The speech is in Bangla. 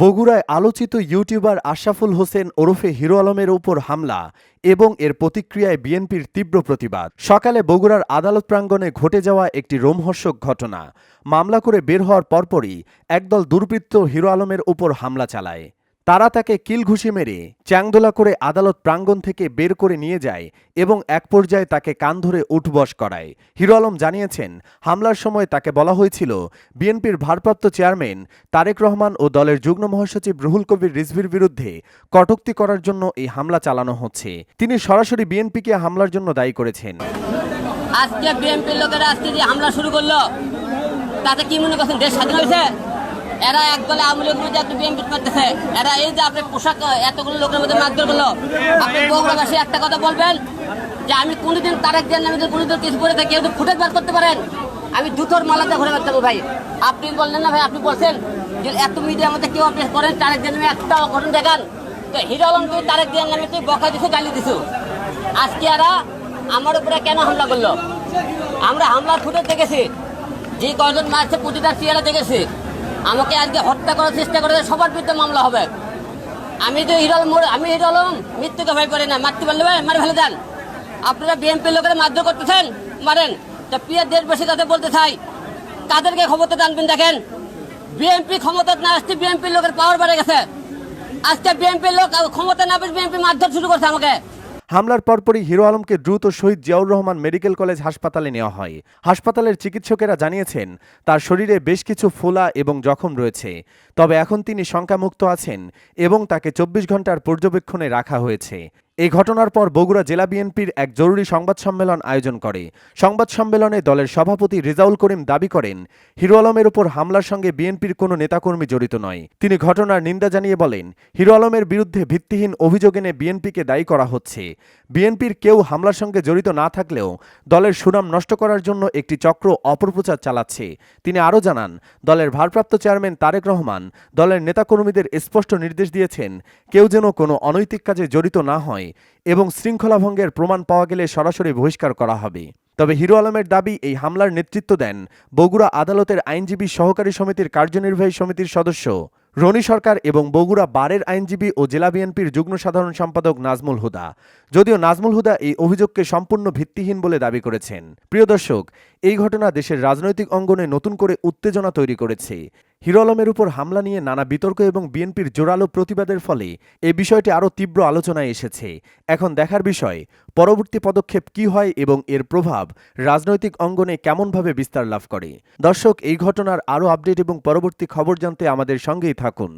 বগুড়ায় আলোচিত ইউটিউবার আশরাফুল হোসেন ওরফে হিরো আলমের ওপর হামলা এবং এর প্রতিক্রিয়ায় বিএনপির তীব্র প্রতিবাদ। সকালে বগুড়ার আদালত প্রাঙ্গণে ঘটে যাওয়া একটি রোমহর্ষক ঘটনা। মামলা করে বের হওয়ার পরপরই একদল দুর্বৃত্ত হিরো আলমের ওপর হামলা চালায়। তারা তাকে কিল ঘুষি মেরে চ্যাংদোলা করে আদালত প্রাঙ্গণ থেকে বের করে নিয়ে যায় এবং এক পর্যায়ে তাকে কান ধরে উঠবস করায়। হিরো আলম জানিয়েছেন, হামলার সময় তাকে বলা হয়েছিল, বিএনপির ভারপ্রাপ্ত চেয়ারম্যান তারেক রহমান ও দলের যুগ্ম মহাসচিব রুহুল কবির রিজভির বিরুদ্ধে কটূক্তি করার জন্য এই হামলা চালানো হচ্ছে। তিনি সরাসরি বিএনপিকে হামলার জন্য দায়ী করেছেন। আজকে বিএনপির লোকেরা আজকে যে হামলা শুরু করল, তাতে কি মনে করছেন দেশ স্বাধীন হয়েছে? এরা এক দলে আওয়ামী লীগের মধ্যে আপনি বিএনপি করতেছে। এরা এই যে আপনি পোশাক এতগুলো লোকের মধ্যে মারধর করল আপনি বগুড়াবাসী একটা কথা বলবেন যে আমি কোনোদিন তারেক দেন আমি কোনোদিন কিছু করে থাকি কেউ ফুটেজ বার করতে পারেন আমি দুটোর মালাতে ঘুরে বেড়াতে ভাই। আপনি বললেন না ভাই আপনি বলছেন যে এত মিডিয়ার মধ্যে কেউ আপনি করেন তারেক দেন নামে একটা ঘটনা দেখান। তো হিরো আলম তুই তারেক দেন নামে তুই বকা দিছো গালি দিছো। আজকে এরা আমার উপরে কেন হামলা করল? আমরা হামলা ফুটে দেখেছি। যে কয়জন মারছে প্রতিটা চেয়ারে দেখেছি। আমাকে আজকে হত্যা করার চেষ্টা করে সবার বিরুদ্ধে মামলা হবে। আমি তো হিরল মোড় আমি হিরল মৃত্যুকে ভয় করি না। মারতে পারলে মারে ফেলে দেন। আপনারা বিএনপি লোকেরা মারধর করতেছেন? মারেন। তা প্রিয় দেশবাসী, তাদের বলতে চাই, তাদেরকে ক্ষমতা টানবেন দেখেন বিএনপি ক্ষমতা না আসতে বিএনপির লোকের পাওয়ার বেড়ে গেছে। আজকে বিএনপির লোক, ক্ষমতা না পেয়ে বিএনপি মারধর শুরু করছে আমাকে। হামলার পরপরই হিরো আলমকে দ্রুত শহীদ জিয়াউর রহমান মেডিকেল কলেজ হাসপাতালে নেওয়া হয়। হাসপাতালের চিকিৎসকেরা জানিয়েছেন, তার শরীরে বেশ কিছু ফোলা এবং জখম রয়েছে। তবে এখন তিনি শঙ্কামুক্ত আছেন এবং তাকে চব্বিশ ঘণ্টার পর্যবেক্ষণে রাখা হয়েছে। এই ঘটনার পর বগুড়া জেলা বিএনপির এক জরুরি সংবাদ সম্মেলন আয়োজন করে। সংবাদ সম্মেলনে দলের সভাপতি রেজাউল করিম দাবি করেন, হিরো আলমের উপর হামলার সঙ্গে বিএনপির কোনো নেতাকর্মী জড়িত নয়। তিনি ঘটনার নিন্দা জানিয়ে বলেন, হিরো আলমের বিরুদ্ধে ভিত্তিহীন অভিযোগ এনে বিএনপিকে দায়ী করা হচ্ছে। বিএনপির কেউ হামলার সঙ্গে জড়িত না থাকলেও দলের সুনাম নষ্ট করার জন্য একটি চক্র অপপ্রচার চালাচ্ছে। তিনি আরও জানান, দলের ভারপ্রাপ্ত চেয়ারম্যান তারেক রহমান দলের নেতাকর্মীদের স্পষ্ট নির্দেশ দিয়েছেন, কেউ যেন কোনো অনৈতিক কাজে জড়িত না হয়। এবং শৃঙ্খলা ভঙ্গের প্রমাণ পাওয়া গেলে সরাসরি বহিষ্কার করা হবে। তবে হিরো আলমের দাবি, এই হামলার নেতৃত্ব দেন বগুড়া আদালতের আইনজীবী সহকারী সমিতির কার্যনির্বাহী সমিতির সদস্য রনি সরকার এবং বগুড়া বারের আইনজীবী ও জেলা বিএনপির যুগ্ম সাধারণ সম্পাদক নাজমুল হুদা। যদিও নাজমুল হুদা এই অভিযোগকে সম্পূর্ণ ভিত্তিহীন বলে দাবি করেছেন। প্রিয় দর্শক, এই ঘটনা দেশের রাজনৈতিক অঙ্গনে নতুন করে উত্তেজনা তৈরি করেছে। হিরো আলমের উপর হামলা নিয়ে নানা বিতর্ক এবং বিএনপির জোরালো প্রতিবাদের ফলে এ বিষয়টি আরও তীব্র আলোচনায় এসেছে। এখন দেখার বিষয়, পরবর্তী পদক্ষেপ কি হয় এবং এর প্রভাব রাজনৈতিক অঙ্গনে কেমনভাবে বিস্তার লাভ করে? দর্শক, এই ঘটনার আরও আপডেট এবং পরবর্তী খবর জানতে আমাদের সঙ্গেই থাকুন।